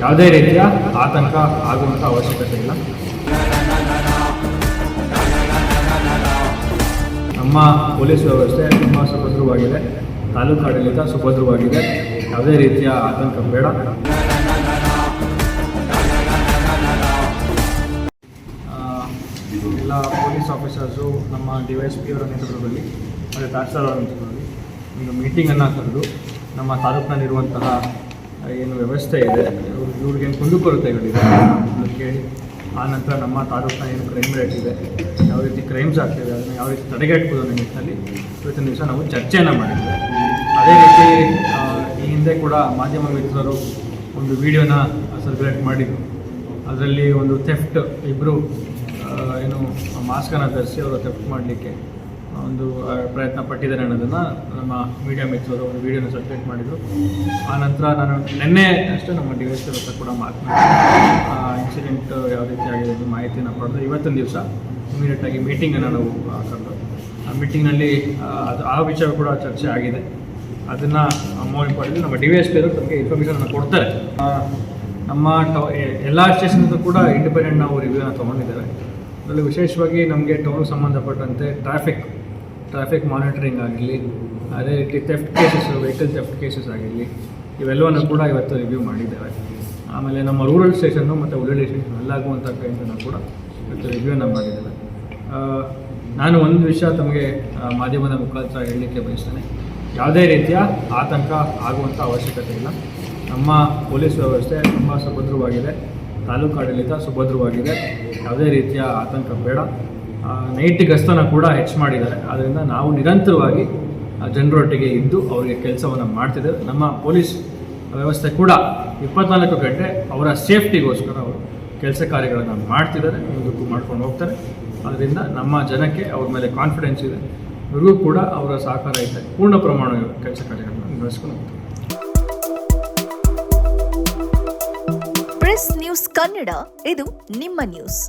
ಯಾವುದೇ ರೀತಿಯ ಆತಂಕ ಆಗುವಂಥ ಅವಶ್ಯಕತೆ ಇಲ್ಲ. ನಮ್ಮ ಪೊಲೀಸ್ ವ್ಯವಸ್ಥೆ ತುಂಬ ಸುಭದ್ರವಾಗಿದೆ. ತಾಲೂಕು ಆಡಳಿತ ಸುಭದ್ರವಾಗಿದೆ. ಯಾವುದೇ ರೀತಿಯ ಆತಂಕ ಬೇಡ. ಎಲ್ಲ ಪೊಲೀಸ್ ಆಫೀಸರ್ಸು ನಮ್ಮ ಡಿ ವೈ ಎಸ್ ಪಿ ಅವರ ನೇತೃತ್ವದಲ್ಲಿ ಮತ್ತು ತಹಸೀಲ್ದಾರ್ ಅವರ ನೇತೃತ್ವದಲ್ಲಿ ಒಂದು ಮೀಟಿಂಗನ್ನು ಕರೆದು ನಮ್ಮ ತಾಲೂಕಿನಲ್ಲಿರುವಂತಹ ಏನು ವ್ಯವಸ್ಥೆ ಇದೆ ಇವ್ರಿಗೇನು ಕುಂದುಕೊರತೆಗಳಿದೆ ಅದಕ್ಕೆ ಆ ನಂತರ ನಮ್ಮ ತಾಲೂಕಿನ ಏನು ಕ್ರೈಮ್ ರೇಟ್ ಇದೆ, ಯಾವ ರೀತಿ ಕ್ರೈಮ್ಸ್ ಆಗ್ತಿದೆ, ಅದನ್ನು ಯಾವ ರೀತಿ ತಡೆಗಟ್ಟಬಹುದು ಅನ್ನೋ ನಿಟ್ಟಿನಲ್ಲಿ ಇವತ್ತಿನ ದಿವಸ ನಾವು ಚರ್ಚೆಯನ್ನು ಮಾಡಿದ್ವಿ. ಅದೇ ರೀತಿ ಈ ಹಿಂದೆ ಕೂಡ ಮಾಧ್ಯಮ ಮಿತ್ರರು ಒಂದು ವಿಡಿಯೋನ ಸರ್ಕ್ಯುಲೇಟ್ ಮಾಡಿದ್ರು. ಅದರಲ್ಲಿ ಒಂದು ಥೆಫ್ಟ್ ಇಬ್ಬರು ಏನು ಮಾಸ್ಕನ್ನು ಧರಿಸಿ ಅವರು ಥೆಫ್ಟ್ ಮಾಡಲಿಕ್ಕೆ ಒಂದು ಪ್ರಯತ್ನ ಪಟ್ಟಿದ್ದಾರೆ ಅನ್ನೋದನ್ನು ನಮ್ಮ ಮೀಡಿಯಾ ಮಿತ್ರರು ಒಂದು ವಿಡಿಯೋನ ಸರ್ಕ್ಯುಲೇಟ್ ಮಾಡಿದರು. ಆ ನಂತರ ನಾನು ನಿನ್ನೆ ಅಷ್ಟೇ ನಮ್ಮ ಡಿ ಎಸ್ ಹತ್ರ ಕೂಡ ಆ ಇನ್ಸಿಡೆಂಟ್ ಯಾವ ರೀತಿ ಆಗಿದೆ ಅಂತ ಮಾಹಿತಿಯನ್ನು ಪಡೆದು ಇವತ್ತೊಂದು ದಿವಸ ಇಮಿಡಿಯೇಟಾಗಿ ಮೀಟಿಂಗನ್ನು ನಾವು ಹಾಕೊಂಡು ಆ ಮೀಟಿಂಗ್ನಲ್ಲಿ ಅದು ಆ ವಿಚಾರ ಕೂಡ ಚರ್ಚೆ ಆಗಿದೆ. ಅದನ್ನು ಮೋರ್ ಇಂಪಾರ್ಟೆಂಟ್ ನಮ್ಮ ಡಿ ವಿ ಎಸ್ ಪಿ ನಮಗೆ ತಮಗೆ ಇನ್ಫಾರ್ಮೇಷನ್ ಕೊಡ್ತಾರೆ. ನಮ್ಮ ಟೌ ಎಲ್ಲ ಸ್ಟೇಷನ್ದು ಕೂಡ ಇಂಡಿಪೆಂಡೆಂಟ್ ನಾವು ರಿವ್ಯೂನ ತೊಗೊಂಡಿದ್ದೇವೆ. ಅದರಲ್ಲಿ ವಿಶೇಷವಾಗಿ ನಮಗೆ ಟೌನ್ ಸಂಬಂಧಪಟ್ಟಂತೆ ಟ್ರಾಫಿಕ್ ಟ್ರಾಫಿಕ್ ಮಾನಿಟರಿಂಗ್ ಆಗಲಿ, ಅದೇ ರೀತಿ theft cases vehicle theft cases ಆಗಿರಲಿ, ಇವೆಲ್ಲವನ್ನು ಕೂಡ ಇವತ್ತು ರಿವ್ಯೂ ಮಾಡಿದ್ದೇವೆ. ಆಮೇಲೆ ನಮ್ಮ ರೂರಲ್ ಸ್ಟೇಷನ್ನು ಮತ್ತು ಉಳ್ಳಳ್ಳಿ ಸ್ಟೇಷನ್ ಅಲ್ಲಾಗುವಂಥ ಕ್ರೈಮ್ಸನ್ನು ಕೂಡ ಇವತ್ತು ರಿವ್ಯೂನ ಮಾಡಿದ್ದೇವೆ. ನಾನು ಒಂದು ವಿಷಯ ತಮಗೆ ಮಾಧ್ಯಮದ ಮುಖಾಂತರ ಹೇಳಲಿಕ್ಕೆ ಬಯಸ್ತೇನೆ. ಯಾವುದೇ ರೀತಿಯ ಆತಂಕ ಆಗುವಂಥ ಅವಶ್ಯಕತೆ ಇಲ್ಲ. ನಮ್ಮ ಪೊಲೀಸ್ ವ್ಯವಸ್ಥೆ ತುಂಬ ಸುಭದ್ರವಾಗಿದೆ. ತಾಲೂಕು ಆಡಳಿತ ಸುಭದ್ರವಾಗಿದೆ. ಯಾವುದೇ ರೀತಿಯ ಆತಂಕ ಬೇಡ. ನೈಟ್ ಗಸ್ತನ ಕೂಡ ಹೆಚ್ಚು ಮಾಡಿದ್ದಾರೆ. ಆದ್ದರಿಂದ ನಾವು ನಿರಂತರವಾಗಿ ಜನರೊಟ್ಟಿಗೆ ಇದ್ದು ಅವರಿಗೆ ಕೆಲಸವನ್ನು ಮಾಡ್ತಿದ್ದೇವೆ. ನಮ್ಮ ಪೊಲೀಸ್ ವ್ಯವಸ್ಥೆ ಕೂಡ ಇಪ್ಪತ್ನಾಲ್ಕು ಗಂಟೆ ಅವರ ಸೇಫ್ಟಿಗೋಸ್ಕರ ಅವರು ಕೆಲಸ ಕಾರ್ಯಗಳನ್ನು ಮಾಡ್ತಿದ್ದಾರೆ. ಮುಂದಕ್ಕೂ ಮಾಡ್ಕೊಂಡು ಹೋಗ್ತಾರೆ. ಅದರಿಂದ ನಮ್ಮ ಜನಕ್ಕೆ ಅವ್ರ ಮೇಲೆ ಕಾನ್ಫಿಡೆನ್ಸ್ ಇದೆ. ಇವರಿಗೂ ಕೂಡ ಅವರ ಸಹಕಾರ ಇದೆ. ಪೂರ್ಣ ಪ್ರಮಾಣ ಕೆಲಸ ಕಾರ್ಯಗಳನ್ನು ನಿರ್ವಹಿಸ್ಕೊಂಡು ಹೋಗ್ತಾರೆ. ಪ್ರೆಸ್ ನ್ಯೂಸ್ ಕನ್ನಡ, ಇದು ನಿಮ್ಮ ನ್ಯೂಸ್.